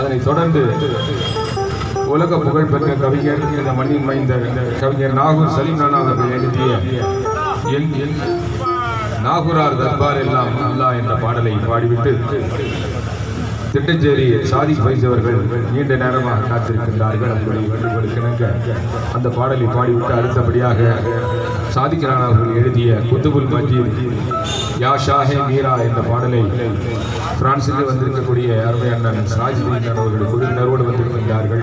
அதனைத் தொடர்ந்து உலக புகழ்பெற்ற கவிஞர் இந்த மண்ணின் மைந்த கவிஞர் நாகூர் சலீம் நானா அவர்கள் எழுதிய நாகூரார் தர்பார் எல்லாம் அல்லா என்ற பாடலை பாடிவிட்டு திட்டச்சேரி சாதி அவர்கள் நீண்ட நேரமாக காத்திருக்கின்றார்கள். அவர்களை வேண்டுகோளுக்கிணங்க அந்த பாடலை பாடிவிட்டு அடுத்தபடியாக சாதிக்கிறான் அவர்கள் எழுதிய குத்துபுல் மஜீத் யா ஷாஹே மீரா என்ற பாடலை பிரான்சிலே வந்திருக்கக்கூடிய அருமை அண்ணன் சாஜிதீன் அவர்கள் குழுவினரோடு வந்திருக்கின்றார்கள்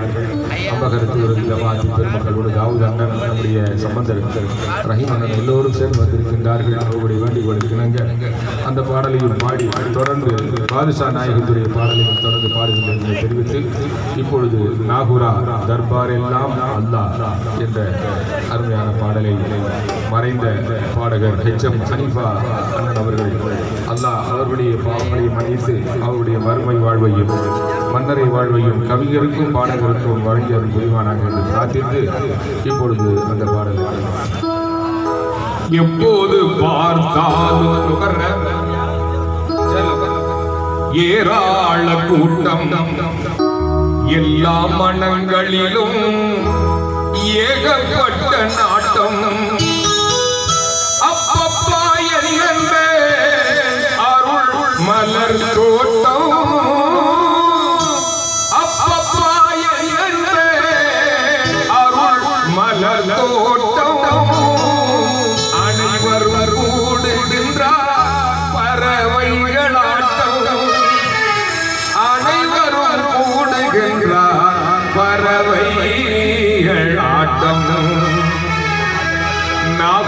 அம்பகரத்து ஒரு ஜமாத்தி பெருமக்களோடு தாவூத் அண்ணன் நம்முடைய சம்பந்தர் ரஹீம் அண்ணன் எல்லோரும் சேர்ந்து வந்திருக்கின்றார்கள். அவர்களுடைய வேண்டுகோளுக்கு இணங்க அந்த பாடலையும் பாடி தொடர்ந்து பாதுஷா நாயகத்துடைய பாடலையும் தொடர்ந்து பாடுகின்ற தெரிவித்து இப்பொழுது நாகூரா தர்பார் எல்லாம் அல்லாஹ் என்ற அருமையான பாடலை மறைந்த பாடகர் ஹெச் எம் ஹனீஃபா அண்ணன் அவர்கள் அல்லாஹ் அவருடைய பாவங்களை மன்னித்து அவருடைய வறுமை வாழ்வையும் மன்னரை வாழ்வையும் கவிஞருக்கும் பாடகருக்கும் வழங்கி அவர் புரிவானாக என்று பிரார்த்தித்து இப்பொழுது அந்த பாடல் எப்போது பார்த்தாலும் ஏராள கூட்டம். எல்லா மனங்களிலும் ஏகப்பட்ட நாள்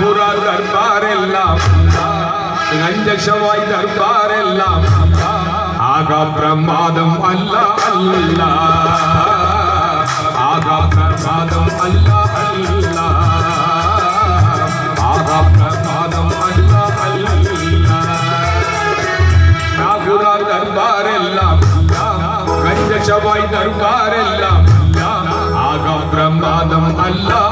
நாகுரா தர்பார் எல்லாம் நஞ்சவாய் தர்பார் எல்லாம் ஆகா பிரமாதம் அல்ல அல்ல. ஆகா பிரமாதம் அல்ல அல்ல. ஆகா பிரமாதம் அல்ல அல்ல. நாகுரா தர்பார் எல்லாம் கஞ்சவாய் தர்பார் எல்லாம் ஆகா பிரமாதம் அல்லா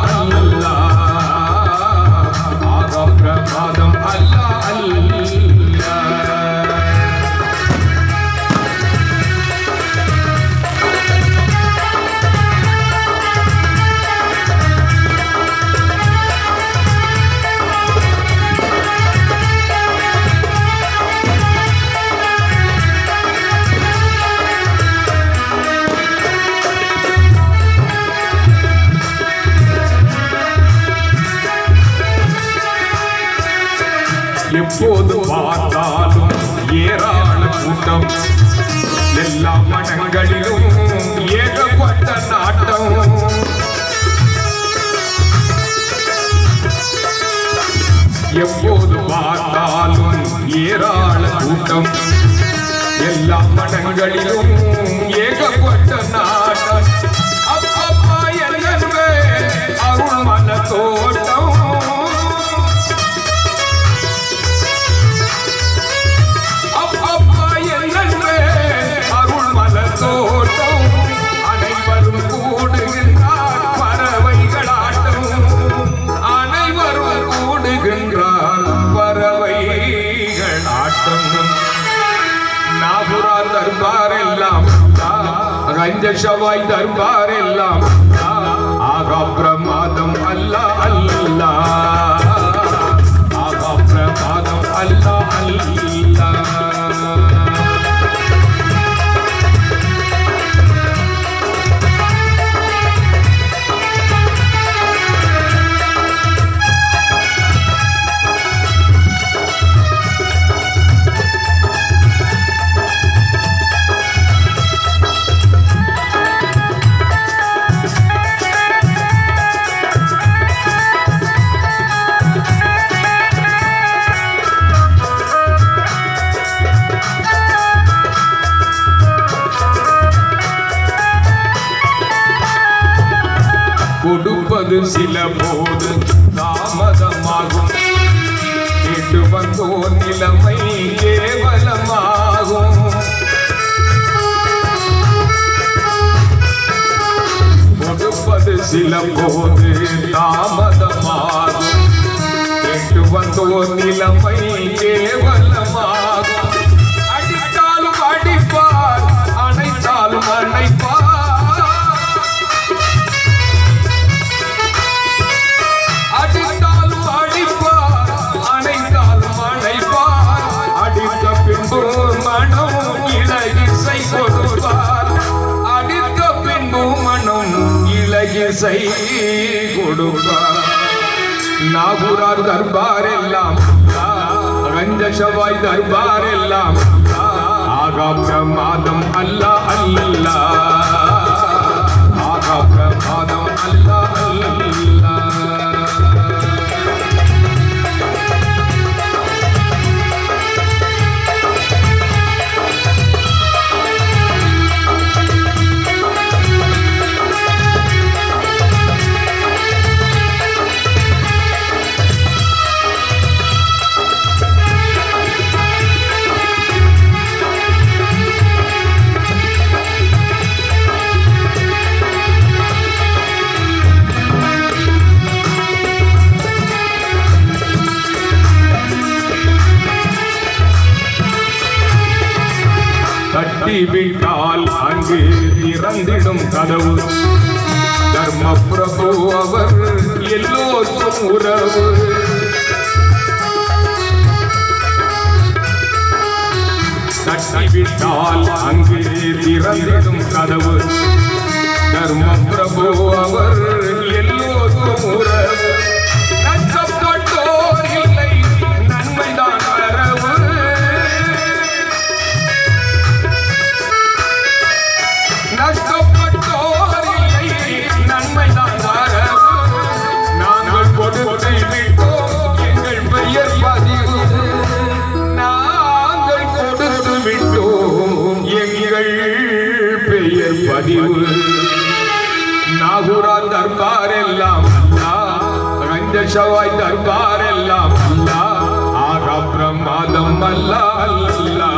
எப்போது பார்த்தாலும் ஏராள கூட்டம். எல்லா மனங்களிலும் ஏகப்பட்ட நாட்டம். எப்போது பார்த்தாலும் ஏராள கூட்டம். எல்லா மனங்களிலும் ஏகப்பட்ட நாட்டம். ரஞ்சஷவாய் தர்பார் எல்லாம் ஆகா பிரமாதம் அல்லா அல்லா. கொடுப்பது சில போது தாமதமாகும். கேட்டு வந்தோர் நிலைமை கேவலமாகும் கொடுப்பது சில போது தாமதமாகும். கேட்டு வந்தோர் நிலைமை கேவலமாகும் இசை கொடுப்பார் நாகூரார் தர்பார் எல்லாம் ரஞ்ச செவ்வாய் தர்பார் எல்லாம் ஆகா பிரமாதம் அல்ல அல்ல. ஆகா பிரமாதம் அல்லா தட்டிவிட்டால் அங்கு இறந்திடும் கதவு. தர்ம பிரபு அவர் எல்லோருக்கும் உறவு. தட்டிவிட்டால் அங்கு திறந்திடும் கதவு. தர்ம பிரபு அவர் தர்பார் எல்லாம் ரஞ்ச சவாய் தர்பார் எல்லாம் ஆகா பிரமாதம் அல்லா அல்லா.